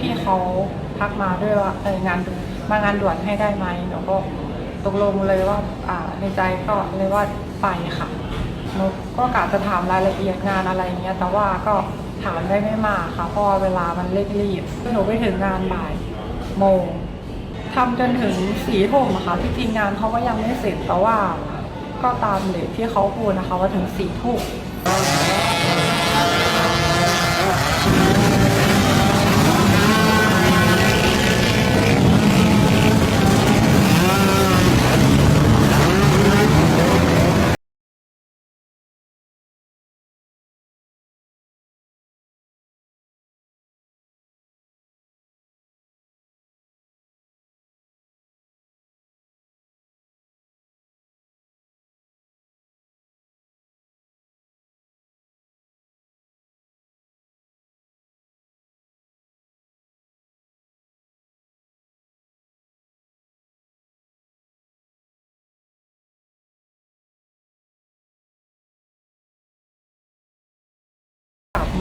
พี่เขาทักมาด้วยว่าเอองานมางานด่วนให้ได้ไหมหนูก็ตกลงเลยว่าอ่าในใจก็เลยว่าไปค่ะหนูก็กะจะถามรายละเอียดงานอะไรเงี้ย แต่ว่าก็ถามได้ไม่มากค่ะ เพราะว่าเวลามันเร่งรีบหนูไปถึงงานบ่ายโมงทำจนถึงสี่ทุ่มอะค่ะที่จริงงานเขาก็ยังไม่เสร็จแต่ว่าก็ตามเลทที่เขาพูดนะคะว่าถึงสี่ทุ่ม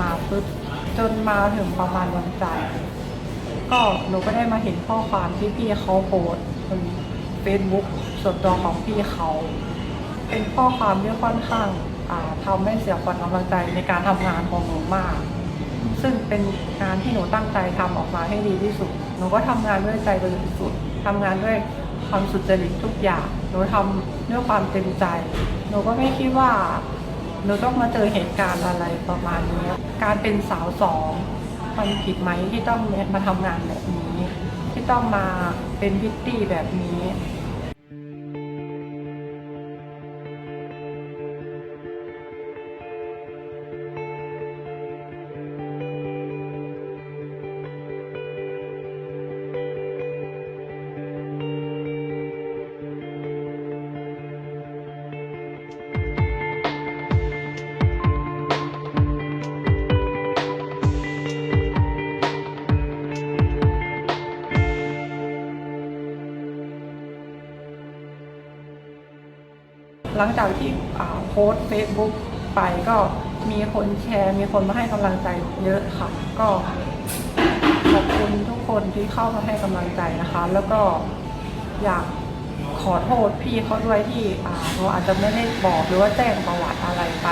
มาปุ๊บจนมาถึงประมาณวันจันทร์ก็หนูก็ได้มาเห็นข้อความที่พี่เขาโพสต์บนเฟซบุ๊กส่วนตัวของพี่เขา เป็นข้อความที่ค่อนข้างอ่าทำให้เสียขวัญกำลังใจในการทำงานของหนูมาก ซึ่งเป็นงานที่หนูตั้งใจทำออกมาให้ดีที่สุด หนูก็ทำงานด้วยใจบริสุทธิ์ทำงานด้วยความสุจริตทุกอย่าง หนูทำด้วยความเต็มใจ หนูก็ไม่คิดว่า หนูต้องมาเจอเหตุการณ์อะไรประมาณนี้การเป็นสาวสองมันผิดไหมที่ต้องมาทำงานแบบนี้ ที่ต้องมาเป็นพิตตี้แบบนี้ หลังจากที่โพสเฟซบุ๊กไปก็มีคนแชร์ มีคนมาให้กำลังใจเยอะค่ะ ก็ขอบคุณทุกคนที่เข้ามาให้กำลังใจนะคะ แล้วก็อยากขอโทษพี่เขาด้วยที่เราอาจจะไม่ได้บอกหรือว่าแจ้งประวัติอะไรไป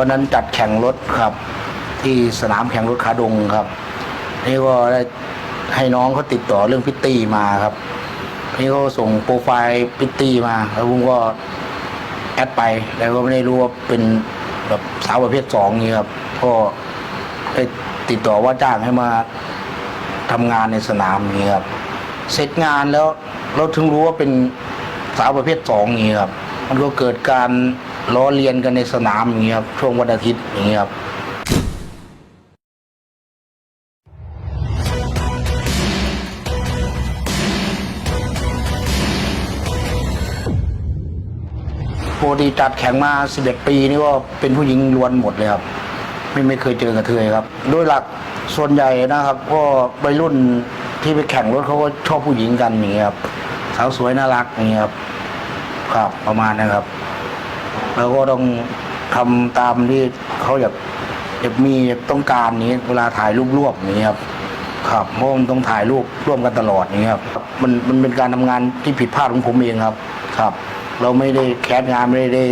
วันนั้นจัดแข่งรถครับ ที่สนามแข่งรถขาดงครับนี่ก็ได้ให้น้องเขาติดต่อเรื่องพิตตี้มาครับนี่เขาส่งโปรไฟล์พิตตี้มาแล้วผมก็แอดไป แล้วก็ไม่ได้รู้ว่าเป็นแบบสาวประเภทสองนี้ครับก็ได้ติดต่อว่าจ้างให้มาทำงานในสนามนี้ครับ เสร็จงานแล้วเราถึงรู้ว่าเป็นสาวประเภทสองนี้ครับ มันก็เกิดการ ล้อเลียนกันในสนามอย่างนี้ครับช่วงวันอาทิตย์อย่างนี้ครับปกติจัดแข่งมา11ปีนี่ก็เป็นผู้หญิงล้วนหมดเลยครับ ไม่ไม่เคยเจอกระเทยครับ โดยหลักส่วนใหญ่นะครับ ก็วัยรุ่นที่ไปแข่งรถเขาก็ชอบผู้หญิงกันอย่างเงี้ยครับสาวสวยน่ารักอย่างเงี้ยครับครับประมาณนะครับ แล้วก็ต้องทำตามที่เขาอยากอยากมีต้องการนี้ เวลาถ่ายรูปรวบอย่างนี้ครับ ครับเพราะมันต้องถ่ายรูปร่วมกันตลอดอย่างนี้ครับมันมันเป็นการทำงานที่ผิดพลาดของผมเองครับ ครับ เราไม่ได้แคสงานไม่ได้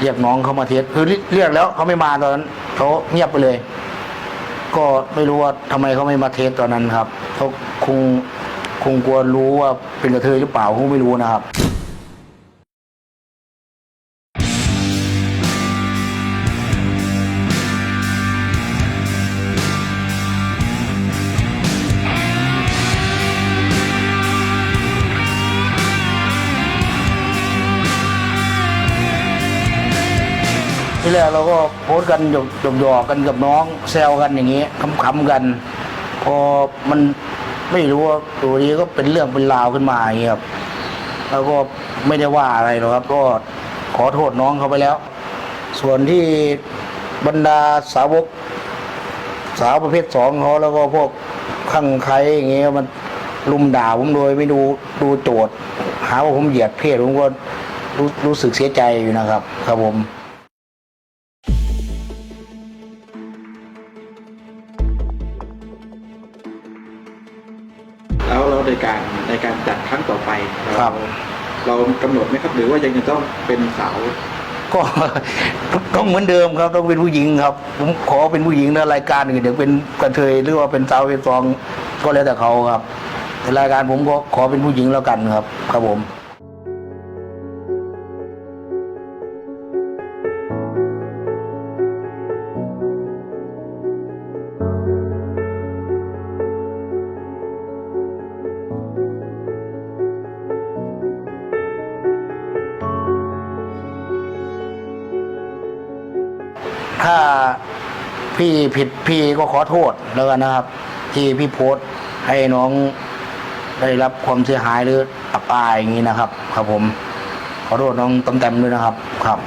เรียกน้องเขามาเทสคือเรียกแล้วเขาไม่มาตอนนั้นเขาเงียบไปเลย ก็ไม่รู้ว่าทำไมเขาไม่มาเทสตอนนั้นครับเขาคงคงกลัวรู้ว่าเป็นกระเทยหรือเปล่าคงไม่รู้นะครับ ที่แรกเราก็โพสต์กันหยอกหยอกๆกันกับน้องแซวกันอย่างนี้ขำๆกัน พอมันไม่รู้ว่าตัวนี้ก็เป็นเรื่องเป็นราวขึ้นมาอย่างนี้ครับแล้วก็ไม่ได้ว่าอะไรหรอกครับก็ขอโทษน้องเขาไปแล้ว ส่วนที่บรรดาสาวกสาวประเภทสองเขาแล้วก็พวกข้างใครอย่างเงี้ยมันลุมด่าผมโดยไม่ดูดูโจทย์หาว่าผมเหยียดเพศผมก็รู้รู้สึกเสียใจอยู่นะครับ ครับผม แล้วเราในการในการจัดครั้งต่อไปเราครับเรากำหนดไหมครับ หรือว่ายังจะต้องเป็นสาว ก็ต้องเหมือนเดิมครับต้องเป็นผู้หญิงครับ ผมขอเป็นผู้หญิงนะรายการอื่นเดี๋ยวเป็นกระเทยหรือว่าเป็นสาวเป็นฟองก็แล้วแต่เขาครับแต่รายการผมก็ขอเป็นผู้หญิงแล้วกันครับ ครับผม ถ้าพี่ผิดพี่ก็ขอโทษแล้วกันนะครับ ที่พี่โพสต์ให้น้องได้รับความเสียหายหรืออับอายอย่างนี้นะครับ ครับผม ขอโทษน้องตำแต้มด้วยนะครับ ครับ